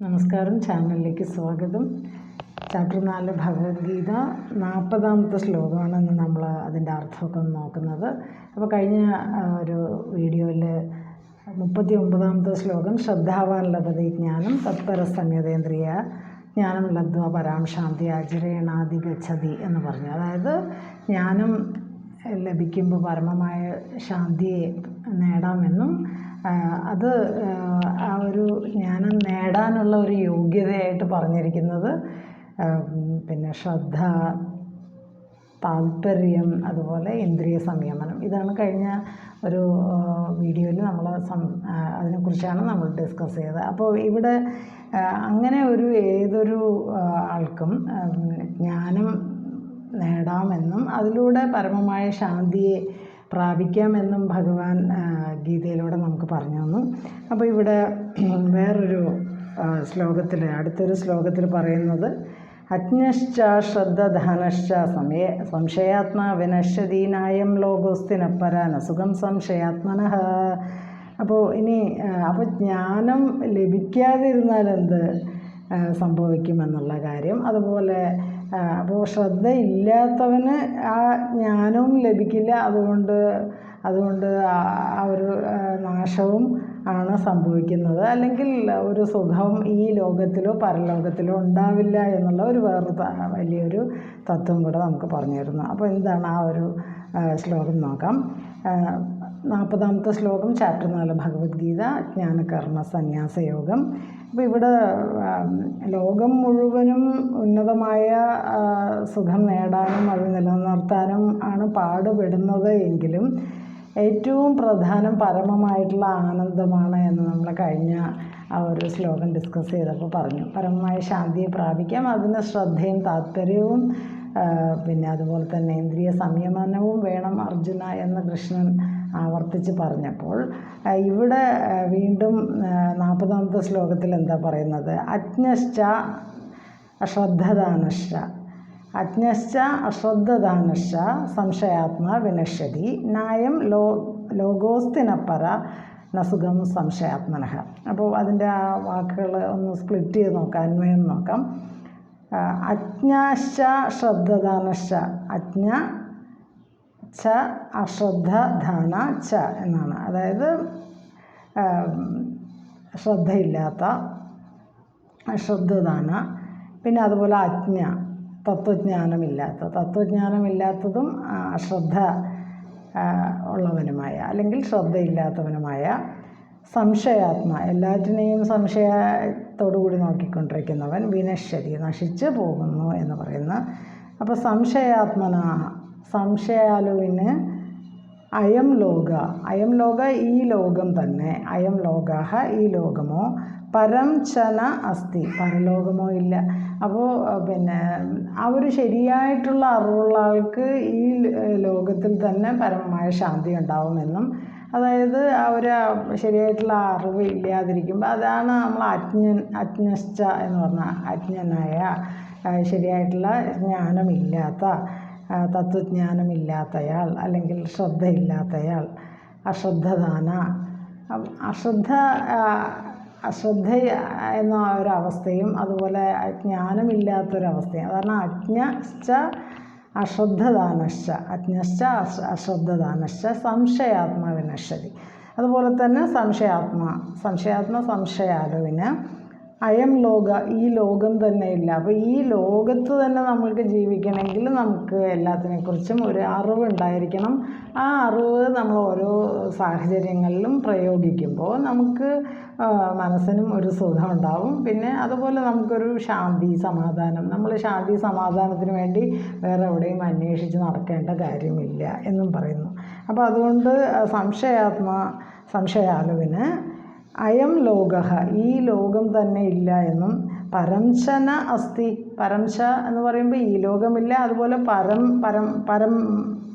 നമസ്കാരം. ചാനലിലേക്ക് സ്വാഗതം. ചാപ്റ്റർ നാല് ഭഗവത്ഗീത നാൽപ്പതാമത്തെ ശ്ലോകമാണ് ഇന്ന് നമ്മൾ അതിന്റെ അർത്ഥമൊക്കെ നോക്കുന്നത്. അപ്പോൾ കഴിഞ്ഞ ഒരു വീഡിയോയിൽ മുപ്പത്തി ഒമ്പതാമത്തെ ശ്ലോകം ശ്രദ്ധാവാൻ ലഭതി ജ്ഞാനം തത്പര സംയതേന്ദ്രിയ ജ്ഞാനം ലബ്ധ്വ പരാം ശാന്തി അചരേണാദി ഗച്ഛതി എന്ന് പറഞ്ഞു. അതായത് ജ്ഞാനം ലഭിക്കുമ്പോൾ പരമമായ ശാന്തിയെ നേടാമെന്നും അത് ആ, ഒരു ജ്ഞാനം നേടാനുള്ള ഒരു യോഗ്യതയായിട്ട് പറഞ്ഞിരിക്കുന്നത് പിന്നെ ശ്രദ്ധ താല്പര്യം അതുപോലെ ഇന്ദ്രിയ സംയമനം. ഇതാണ് കഴിഞ്ഞ ഒരു വീഡിയോയിൽ നമ്മൾ സം അതിനെക്കുറിച്ചാണ് നമ്മൾ ഡിസ്കസ് ചെയ്തത്. അപ്പോൾ ഇവിടെ അങ്ങനെ ഒരു ഏതൊരു ആൾക്കും ജ്ഞാനം നേടാമെന്നും അതിലൂടെ പരമമായ ശാന്തിയെ പ്രാപിക്കാമെന്നും ഭഗവാൻ ഗീതയിലൂടെ നമുക്ക് പറഞ്ഞു തന്നു. അപ്പോൾ ഇവിടെ വേറൊരു ശ്ലോകത്തിൽ അടുത്തൊരു ശ്ലോകത്തിൽ പറയുന്നത് അജ്ഞശ്ച ശ്രദ്ധ ധനശ്ച സമയ സംശയാത്മാ വിനശ്യതീനായം ലോകോസ്തിനപ്പരാന സുഖം സംശയാത്മന. അപ്പോൾ ഇനി അപ്പോൾ ജ്ഞാനം ലഭിക്കാതിരുന്നാൽ എന്ത് സംഭവിക്കുമെന്നുള്ള കാര്യം. അതുപോലെ അപ്പോൾ ശ്രദ്ധയില്ലാത്തവന് ആ ജ്ഞാനവും ലഭിക്കില്ല. അതുകൊണ്ട് അതുകൊണ്ട് ആ- ഒരു നാശവും ആണ് സംഭവിക്കുന്നത്. അല്ലെങ്കിൽ ഒരു സുഖം ഈ ലോകത്തിലോ പരലോകത്തിലോ ഉണ്ടാവില്ല എന്നുള്ള ഒരു വേറൊരു വലിയൊരു തത്വം കൂടെ നമുക്ക് പറഞ്ഞു തരുന്നു. അപ്പോൾ എന്താണ് ആ ഒരു ശ്ലോകം നോക്കാം. നാൽപ്പതാമത്തെ ശ്ലോകം ചാപ്റ്റർ നാല് ഭഗവത്ഗീത ജ്ഞാനകർമ്മ സന്യാസയോഗം. അപ്പോൾ ഇവിടെ ലോകം മുഴുവനും ഉന്നതമായ സുഖം നേടാനും അത് നിലനിർത്താനും ആണ് പാടുപെടുന്നത് എങ്കിലും ഏറ്റവും പ്രധാനം പരമമായിട്ടുള്ള ആനന്ദമാണ് എന്ന് നമ്മൾ കഴിഞ്ഞ ആ ഒരു ശ്ലോകം ഡിസ്കസ് ചെയ്തപ്പോൾ പറഞ്ഞു. പരമമായ ശാന്തിയെ പ്രാപിക്കാം അതിന് ശ്രദ്ധയും താല്പര്യവും പിന്നെ അതുപോലെ തന്നെ ഇന്ദ്രിയ സംയമനവും വേണം അർജുന എന്ന് കൃഷ്ണൻ ആവർത്തിച്ച് പറഞ്ഞപ്പോൾ ഇവിടെ വീണ്ടും നാൽപ്പതാമത്തെ ശ്ലോകത്തിൽ എന്താ പറയുന്നത്? അജ്ഞശ്ച അശ്രദ്ധദാനശ്ച. അജ്ഞശ്ച അശ്രദ്ധദാനശ്ച സംശയാത്മ വിനശ്യതി. നായം ലോ ലോകോസ്തിനപ്പറ നസുഖം സംശയാത്മനഃ. അപ്പോൾ അതിന്റെ ആ വാക്കുകൾ ഒന്ന് സ്പ്ലിറ്റ് ചെയ്ത് നോക്കാം അന്വയം നോക്കാം. അജ്ഞാശ ശ്രദ്ധദാനശ്ച അജ്ഞ ച അശ്രദ്ധ ധാന ച എന്നാണ്. അതായത് ശ്രദ്ധയില്ലാത്ത അശ്രദ്ധദാന പിന്നെ അതുപോലെ അജ്ഞ തത്വജ്ഞാനമില്ലാത്ത. തത്വജ്ഞാനമില്ലാത്തതും അശ്രദ്ധ ഉള്ളവനുമായ അല്ലെങ്കിൽ ശ്രദ്ധയില്ലാത്തവനുമായ സംശയാത്മ എല്ലാറ്റിനെയും സംശയത്തോടുകൂടി നോക്കിക്കൊണ്ടിരിക്കുന്നവൻ വിനശ്വതി നശിച്ചു പോകുന്നു എന്ന് പറയുന്ന. അപ്പോൾ സംശയാത്മന സംശയാലുവിന് അയം ലോക. അയം ലോക ഈ ലോകം തന്നെ. അയം ലോകാഹ ഈ ലോകമോ. പരം ചന അസ്ഥി. പരലോകമോ ഇല്ല. അപ്പോൾ പിന്നെ ആ ഒരു ശരിയായിട്ടുള്ള അറിവുള്ള ആൾക്ക് ഈ ലോകത്തിൽ തന്നെ പരമമായ ശാന്തി ഉണ്ടാവുമെന്നും അതായത് ആ ഒരു ശരിയായിട്ടുള്ള അറിവ് ഇല്ലാതിരിക്കുമ്പോൾ അതാണ് നമ്മൾ അജ്ഞൻ അജ്ഞശ്ച എന്ന് പറഞ്ഞാൽ അജ്ഞനായ ശരിയായിട്ടുള്ള ജ്ഞാനമില്ലാത്ത തത്വജ്ഞാനമില്ലാത്തയാൾ അല്ലെങ്കിൽ ശ്രദ്ധയില്ലാത്തയാൾ അശ്രദ്ധദാന. അശ്രദ്ധ അശ്രദ്ധ എന്ന ഒരവസ്ഥയും അതുപോലെ ജ്ഞാനമില്ലാത്തൊരവസ്ഥയും അതാണ് അജ്ഞശ്ച അശ്രദ്ധദാനശ്ച. അജ്ഞശ്ച അശ്ര അശ്രദ്ധദാനശ്ച സംശയാത്മവിനശ്വതി അതുപോലെ തന്നെ സംശയാത്മ സംശയാത്മ സംശയാലുവിന് അയം ലോക ഈ ലോകം തന്നെ ഇല്ല അപ്പോൾ ഈ ലോകത്ത് തന്നെ നമ്മൾക്ക് ജീവിക്കണമെങ്കിൽ നമുക്ക് എല്ലാത്തിനെക്കുറിച്ചും ഒരു അറിവ് ഉണ്ടായിരിക്കണം. ആ അറിവ് നമ്മൾ ഓരോ സാഹചര്യങ്ങളിലും പ്രയോഗിക്കുമ്പോൾ നമുക്ക് മനസ്സിനും ഒരു സുഖം ഉണ്ടാവും. പിന്നെ അതുപോലെ നമുക്കൊരു ശാന്തി സമാധാനം. നമ്മൾ ശാന്തി സമാധാനത്തിന് വേണ്ടി വേറെ എവിടെയും അന്വേഷിച്ച് നടക്കേണ്ട കാര്യമില്ല എന്നും പറയുന്നു. അപ്പോൾ അതുകൊണ്ട് സംശയാത്മ സംശയാലുവിന് അയം ലോക. ഈ ലോകം തന്നെ ഇല്ല എന്നും പരംശന അസ്ഥി പരംശ എന്ന് പറയുമ്പോൾ ഈ ലോകമില്ല. അതുപോലെ പരം പരം പരം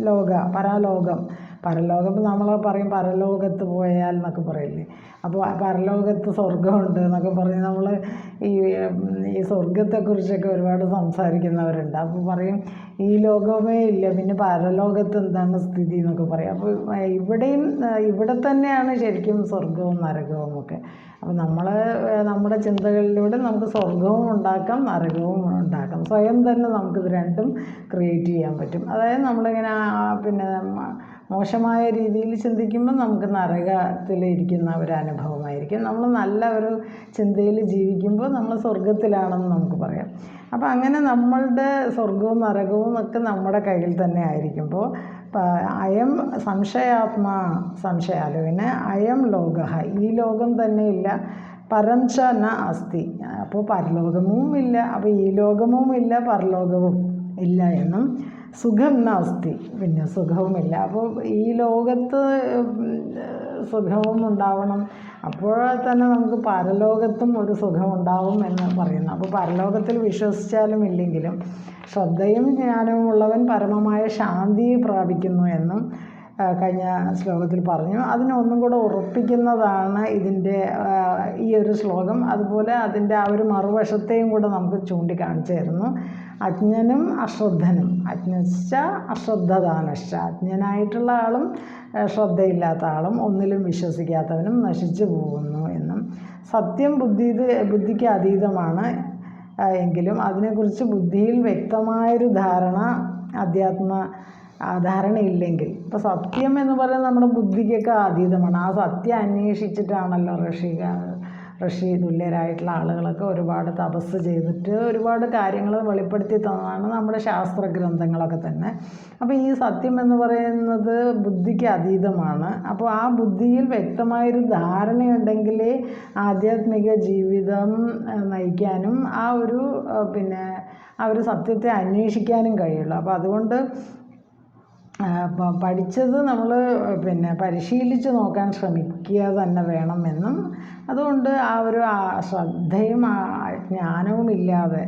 ലോക പരാലോകം. പരലോകം നമ്മൾ പറയും പരലോകത്ത് പോയാൽ എന്നൊക്കെ പറയില്ലേ? അപ്പോൾ പരലോകത്ത് സ്വർഗമുണ്ട് എന്നൊക്കെ പറഞ്ഞ് നമ്മൾ ഈ ഈ സ്വർഗത്തെക്കുറിച്ചൊക്കെ ഒരുപാട് സംസാരിക്കുന്നവരുണ്ട്. അപ്പോൾ പറയും ഈ ലോകമേ ഇല്ല പിന്നെ പരലോകത്ത് എന്താണ് സ്ഥിതി എന്നൊക്കെ പറയും. അപ്പോൾ ഇവിടെയും ഇവിടെ തന്നെയാണ് ശരിക്കും സ്വർഗവും നരകവും ഒക്കെ. അപ്പോൾ നമ്മൾ നമ്മുടെ ചിന്തകളിലൂടെ നമുക്ക് സ്വർഗവും ഉണ്ടാക്കാം നരകവും ഉണ്ടാക്കാം. സ്വയം തന്നെ നമുക്കിത് രണ്ടും ക്രിയേറ്റ് ചെയ്യാൻ പറ്റും. അതായത് നമ്മളിങ്ങനെ പിന്നെ മോശമായ രീതിയിൽ ചിന്തിക്കുമ്പോൾ നമുക്ക് നരകത്തിലിരിക്കുന്ന ഒരു അനുഭവമായിരിക്കും. നമ്മൾ നല്ല ഒരു ചിന്തയിൽ ജീവിക്കുമ്പോൾ നമ്മൾ സ്വർഗത്തിലാണെന്ന് നമുക്ക് പറയാം. അപ്പോൾ അങ്ങനെ നമ്മളുടെ സ്വർഗവും നരകവും ഒക്കെ നമ്മുടെ കയ്യിൽ തന്നെ ആയിരിക്കുമ്പോൾ അയം സംശയാത്മാ സംശയാലുവിന് അയം ലോക ഈ ലോകം തന്നെ ഇല്ല. പരംച ന അസ്തി. അപ്പോൾ പരലോകവും ഇല്ല. അപ്പോൾ ഈ ലോകവും ഇല്ല പരലോകവും ഇല്ല എന്നും സുഖം നാസ്തി. പിന്നെ സുഖവുമില്ല. അപ്പോൾ ഈ ലോകത്ത് സുഖവും ഉണ്ടാവണം. അപ്പോൾ തന്നെ നമുക്ക് പരലോകത്തും ഒരു സുഖം ഉണ്ടാവും എന്ന് പറയുന്നു. അപ്പോൾ പരലോകത്തിൽ വിശ്വസിച്ചാലും ഇല്ലെങ്കിലും ശ്രദ്ധയും ജ്ഞാനവും ഉള്ളവൻ പരമമായ ശാന്തി പ്രാപിക്കുന്നു എന്നും കഴിഞ്ഞ ശ്ലോകത്തിൽ പറഞ്ഞു. അതിനെ ഒന്നും കൂടെ ഉറപ്പിക്കുന്നതാണ് ഇതിന്റെ ഈ ഒരു ശ്ലോകം. അതുപോലെ അതിന്റെ ആ ഒരു മറുവശത്തെയും കൂടെ നമുക്ക് ചൂണ്ടിക്കാണിച്ചു തരുന്നു അജ്ഞനും അശ്രദ്ധനും. അജ്ഞശ്ച അശ്രദ്ധദാനശ്ച. അജ്ഞനായിട്ടുള്ള ആളും ശ്രദ്ധയില്ലാത്ത ആളും ഒന്നിലും വിശ്വസിക്കാത്തവനും നശിച്ചു പോകുന്നു എന്നും. സത്യം ബുദ്ധി ബുദ്ധിക്ക് അതീതമാണ് എങ്കിലും അതിനെക്കുറിച്ച് ബുദ്ധിയിൽ വ്യക്തമായൊരു ധാരണ അധ്യാത്മ ധാരണയില്ലെങ്കിൽ ഇപ്പോൾ സത്യം എന്ന് പറയുന്നത് നമ്മുടെ ബുദ്ധിക്കൊക്കെ അതീതമാണ്. ആ സത്യം അന്വേഷിച്ചിട്ടാണല്ലോ ഋഷിക ഋഷി തുല്യരായിട്ടുള്ള ആളുകളൊക്കെ ഒരുപാട് തപസ് ചെയ്തിട്ട് ഒരുപാട് കാര്യങ്ങൾ വെളിപ്പെടുത്തി തന്നതാണ് നമ്മുടെ ശാസ്ത്ര ഗ്രന്ഥങ്ങളൊക്കെ തന്നെ. അപ്പോൾ ഈ സത്യം എന്ന് പറയുന്നത് ബുദ്ധിക്ക് അതീതമാണ്. അപ്പോൾ ആ ബുദ്ധിയിൽ വ്യക്തമായൊരു ധാരണയുണ്ടെങ്കിലേ ആധ്യാത്മിക ജീവിതം നയിക്കാനും ആ ഒരു പിന്നെ ആ ഒരു സത്യത്തെ അന്വേഷിക്കാനും കഴിയുള്ളൂ. അപ്പോൾ അതുകൊണ്ട് പഠിച്ചത് നമ്മൾ പിന്നെ പരിശീലിച്ച് നോക്കാൻ ശ്രമിക്കുക തന്നെ വേണമെന്നും അതുകൊണ്ട് ആ ഒരു ശ്രദ്ധയും ആ ജ്ഞാനവും ഇല്ലാതെ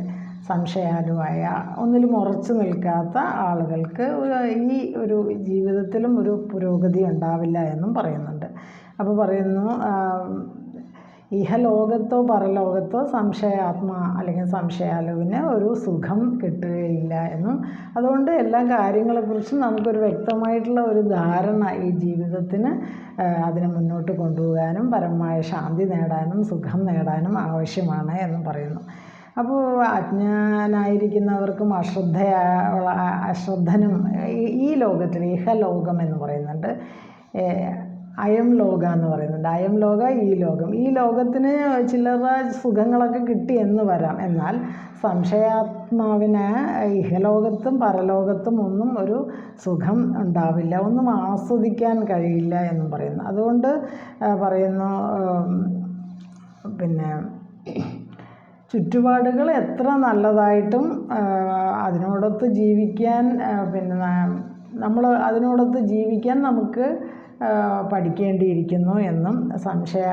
സംശയാലുവായ ഒന്നിലും ഉറച്ചു നിൽക്കാത്ത ആളുകൾക്ക് ഈ ഒരു ജീവിതത്തിലും ഒരു പുരോഗതി ഉണ്ടാവില്ല എന്നും പറയുന്നുണ്ട്. അപ്പോൾ പറയുന്നു ഇഹലോകത്തോ പരലോകത്തോ സംശയാത്മ അല്ലെങ്കിൽ സംശയാലുവിന് ഒരു സുഖം കിട്ടുകയില്ല എന്നും. അതുകൊണ്ട് എല്ലാ കാര്യങ്ങളെക്കുറിച്ചും നമുക്കൊരു വ്യക്തമായിട്ടുള്ള ഒരു ധാരണ ഈ ജീവിതത്തിന് അതിനെ മുന്നോട്ട് കൊണ്ടുപോകാനും പരമമായ ശാന്തി നേടാനും സുഖം നേടാനും ആവശ്യമാണ് എന്ന് പറയുന്നു. അപ്പോൾ അജ്ഞാനായിരിക്കുന്നവർക്കും അശ്രദ്ധ അശ്രദ്ധനും ഈ- ലോകത്തിൽ ഇഹലോകം എന്ന് പറയുന്നുണ്ട്. അയം ലോക എന്ന് പറയുന്നുണ്ട്. അയം ലോക ഈ ലോകം. ഈ ലോകത്തിന് ചില്ലറ സുഖങ്ങളൊക്കെ കിട്ടി എന്ന് വരാം. എന്നാൽ സംശയാത്മാവിന് ഇഹലോകത്തും പരലോകത്തും ഒന്നും ഒരു സുഖം ഉണ്ടാവില്ല. ഒന്നും ആസ്വദിക്കാൻ കഴിയില്ല എന്നും പറയുന്നു. അതുകൊണ്ട് പറയുന്നു പിന്നെ ചുറ്റുപാടുകൾ എത്ര നല്ലതായിട്ടും അതിനോടൊത്ത് ജീവിക്കാൻ പിന്നെ നമ്മൾ അതിനോടൊത്ത് ജീവിക്കാൻ നമുക്ക് പഠിക്കേണ്ടിയിരിക്കുന്നു എന്നും സംശയ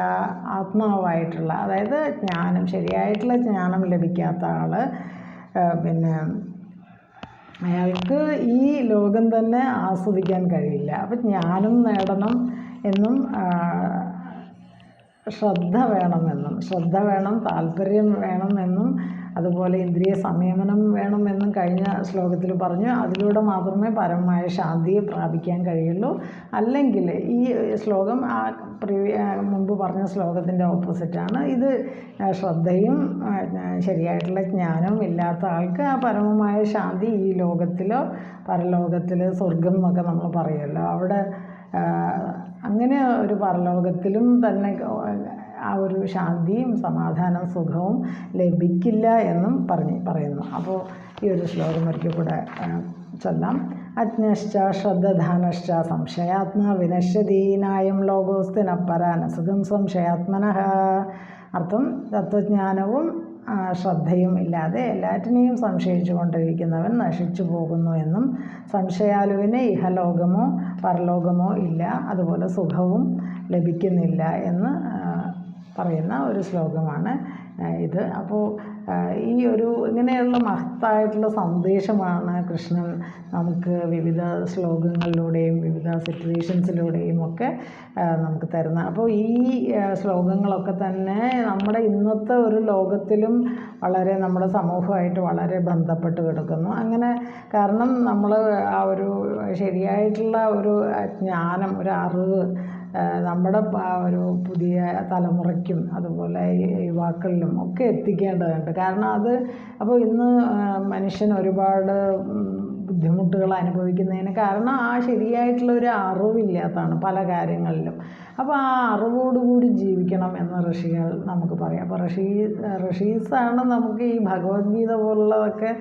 ആത്മാവായിട്ടുള്ള അതായത് ജ്ഞാനം ശരിയായിട്ടുള്ള ജ്ഞാനം ലഭിക്കാത്ത ആൾ പിന്നെ അയാൾക്ക് ഈ ലോകം തന്നെ ആസ്വദിക്കാൻ കഴിയില്ല. അപ്പം ജ്ഞാനം നേടണം എന്നും ശ്രദ്ധ വേണമെന്നും ശ്രദ്ധ വേണം താല്പര്യം വേണമെന്നും അതുപോലെ ഇന്ദ്രിയ സംയമനം വേണമെന്നും കഴിഞ്ഞ ശ്ലോകത്തിൽ പറഞ്ഞു. അതിലൂടെ മാത്രമേ പരമമായ ശാന്തിയെ പ്രാപിക്കാൻ കഴിയുള്ളൂ. അല്ലെങ്കിൽ ഈ ശ്ലോകം ആ പ്രീവിയ മുമ്പ് പറഞ്ഞ ശ്ലോകത്തിന്റെ ഓപ്പോസിറ്റാണ്. ഇത് ശ്രദ്ധയും ശരിയായിട്ടുള്ള ജ്ഞാനവും ഇല്ലാത്ത ആൾക്ക് ആ പരമമായ ശാന്തി ഈ ലോകത്തിലോ പരലോകത്തിൽ സ്വർഗം എന്നൊക്കെ നമ്മൾ പറയുമല്ലോ. അവിടെ അങ്ങനെ ഒരു പരലോകത്തിലും തന്നെ ആ ഒരു ശാന്തിയും സമാധാനവും സുഖവും ലഭിക്കില്ല എന്നും പറഞ്ഞ് പറയുന്നു. അപ്പോൾ ഈ ഒരു ശ്ലോകം ഒരിക്കൽ കൂടെ ചൊല്ലാം. അജ്ഞശ്ച ശ്രദ്ധധാനശ്ച സംശയാത്മാ വിനശ്യതീനായം ലോകോസ്തിനപ്പരാന സുഖം സംശയാത്മന. അർത്ഥം തത്വജ്ഞാനവും ശ്രദ്ധയും ഇല്ലാതെ എല്ലാറ്റിനെയും സംശയിച്ചു കൊണ്ടിരിക്കുന്നവൻ നശിച്ചു പോകുന്നു എന്നും സംശയാലുവിന് ഇഹലോകമോ പരലോകമോ ഇല്ല അതുപോലെ സുഖവും ലഭിക്കുന്നില്ല എന്ന് പറയുന്ന ഒരു ശ്ലോകമാണ് ഇത്. അപ്പോൾ ഈ ഒരു ഇങ്ങനെയുള്ള മഹത്തായിട്ടുള്ള സന്ദേശമാണ് കൃഷ്ണൻ നമുക്ക് വിവിധ ശ്ലോകങ്ങളിലൂടെയും വിവിധ സിറ്റുവേഷൻസിലൂടെയും ഒക്കെ നമുക്ക് തരുന്നത്. അപ്പോൾ ഈ ശ്ലോകങ്ങളൊക്കെ തന്നെ നമ്മുടെ ഇന്നത്തെ ഒരു ലോകത്തിലും വളരെ നമ്മുടെ സമൂഹമായിട്ട് വളരെ ബന്ധപ്പെട്ട് കിടക്കുന്നു. അങ്ങനെ കാരണം നമ്മൾ ആ ഒരു ശരിയായിട്ടുള്ള ഒരു ജ്ഞാനം ഒരു അറിവ് നമ്മുടെ ഒരു പുതിയ തലമുറയ്ക്കും അതുപോലെ യുവാക്കളിലും ഒക്കെ എത്തിക്കേണ്ടതുണ്ട്. കാരണം അത് അപ്പോൾ ഇന്ന് മനുഷ്യൻ ഒരുപാട് ബുദ്ധിമുട്ടുകൾ അനുഭവിക്കുന്നതിന് കാരണം ആ ശരിയായിട്ടുള്ള ഒരു അറിവില്ലാത്തതാണ് പല കാര്യങ്ങളിലും. അപ്പോൾ ആ അറിവോടുകൂടി ജീവിക്കണം എന്ന് ഋഷികൾ നമുക്ക് പറയാം. അപ്പോൾ ഋഷി ഋഷീസാണ് നമുക്ക് ഈ ഭഗവത്ഗീത പോലുള്ളതൊക്കെ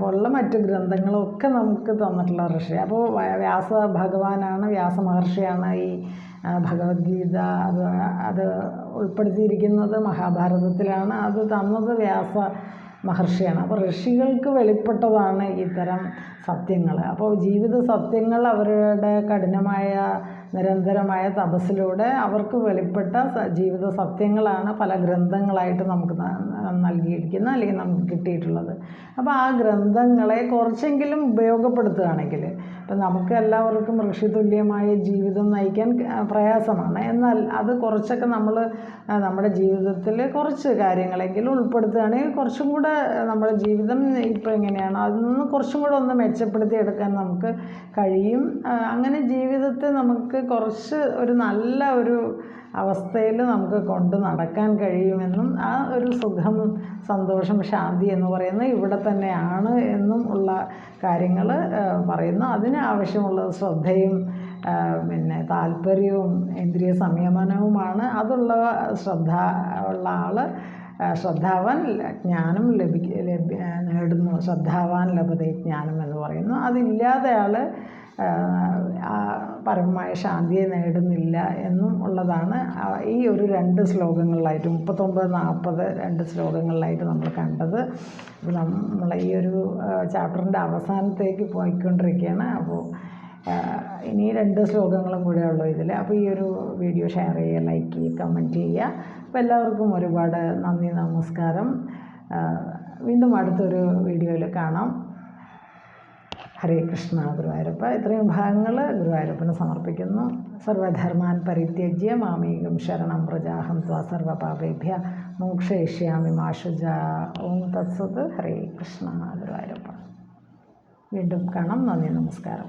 പോലുള്ള മറ്റു ഗ്രന്ഥങ്ങളൊക്കെ നമുക്ക് തന്നിട്ടുള്ള ഋഷി. അപ്പോൾ വ്യാസ ഭഗവാനാണ് വ്യാസ മഹർഷിയാണ് ഈ ഭഗവത്ഗീത അത് അത് ഉൾപ്പെടുത്തിയിരിക്കുന്നത്. മഹാഭാരതത്തിലാണ് അത് തന്നത്. വ്യാസ മഹർഷിയാണ്. അപ്പോൾ ഋഷികൾക്ക് വെളിപ്പെട്ടതാണ് ഇത്തരം സത്യങ്ങൾ അപ്പോൾ ജീവിത സത്യങ്ങൾ അവരുടെ കഠിനമായ നിരന്തരമായ തപസ്സിലൂടെ അവർക്ക് വെളിപ്പെട്ട ജീവിത സത്യങ്ങളാണ് പല ഗ്രന്ഥങ്ങളായിട്ട് നമുക്ക് നൽകിയിരിക്കുന്നത് അല്ലെങ്കിൽ നമുക്ക് കിട്ടിയിട്ടുള്ളത്. അപ്പോൾ ആ ഗ്രന്ഥങ്ങളെ കുറച്ചെങ്കിലും ഉപയോഗപ്പെടുത്തുകയാണെങ്കിൽ ഇപ്പം നമുക്ക് എല്ലാവർക്കും ഋഷിതുല്യമായ ജീവിതം നയിക്കാൻ പ്രയാസമാണ്. എന്നാൽ അത് കുറച്ചൊക്കെ നമ്മൾ നമ്മുടെ ജീവിതത്തിൽ കുറച്ച് കാര്യങ്ങളെങ്കിലും ഉൾപ്പെടുത്തുകയാണെങ്കിൽ കുറച്ചും കൂടെ നമ്മുടെ ജീവിതം ഇപ്പോൾ എങ്ങനെയാണ് അതിൽ നിന്ന് കുറച്ചും കൂടെ ഒന്ന് മെച്ചപ്പെടുത്തി എടുക്കാൻ നമുക്ക് കഴിയും. അങ്ങനെ ജീവിതത്തെ നമുക്ക് കുറച്ച് ഒരു നല്ല ഒരു അവസ്ഥയിൽ നമുക്ക് കൊണ്ട് നടക്കാൻ കഴിയുമെന്നും ആ ഒരു സുഖം സന്തോഷം ശാന്തി എന്ന് പറയുന്നത് ഇവിടെ തന്നെയാണ് എന്നും ഉള്ള കാര്യങ്ങൾ പറയുന്നു. അതിന് ആവശ്യമുള്ള ശ്രദ്ധയും പിന്നെ താല്പര്യവും ഇന്ദ്രിയ സംയമനവുമാണ്. അതുള്ള ശ്രദ്ധ ഉള്ള ആൾ ശ്രദ്ധാവാൻ ജ്ഞാനം ലഭിക്ക നേടുന്നു. ശ്രദ്ധാവാൻ ലഭതേ ജ്ഞാനം എന്ന് പറയുന്നു. അതില്ലാതെ ആൾ പരമമായ ശാന്തിയെ നേടുന്നില്ല എന്നും ഉള്ളതാണ്. ഈ ഒരു രണ്ട് ശ്ലോകങ്ങളിലായിട്ട് മുപ്പത്തൊമ്പത് നാൽപ്പത് രണ്ട് ശ്ലോകങ്ങളിലായിട്ട് നമ്മൾ കണ്ടത്. അപ്പോൾ നമ്മൾ ഈ ഒരു ചാപ്റ്ററിന്റെ അവസാനത്തേക്ക് പോയിക്കൊണ്ടിരിക്കുകയാണ്. അപ്പോൾ ഇനി രണ്ട് ശ്ലോകങ്ങളും കൂടെ ഉള്ളൂ ഇതിൽ. അപ്പോൾ ഈ ഒരു വീഡിയോ ഷെയർ ചെയ്യുക ലൈക്ക് ചെയ്യുക കമന്റ് ചെയ്യുക. അപ്പോൾ എല്ലാവർക്കും ഒരുപാട് നന്ദി നമസ്കാരം. വീണ്ടും അടുത്തൊരു വീഡിയോയിൽ കാണാം. ഹരേ കൃഷ്ണ ഗുരുവായൂരപ്പ ഇത്രയും ഭാഗങ്ങൾ ഗുരുവായൂരപ്പന് സമർപ്പിക്കുന്നു. സർവധർമാൻ പരിത്യജ്യ മാമേകം ശരണം പ്രജാഹം ത്വാ സർവപാപേഭ്യ മോക്ഷയിഷ്യാമി മാഷുജ ഓം തത്സത്. ഹരേ കൃഷ്ണ ഗുരുവായൂരപ്പ. വീണ്ടും കാണാം. നന്ദി നമസ്കാരം.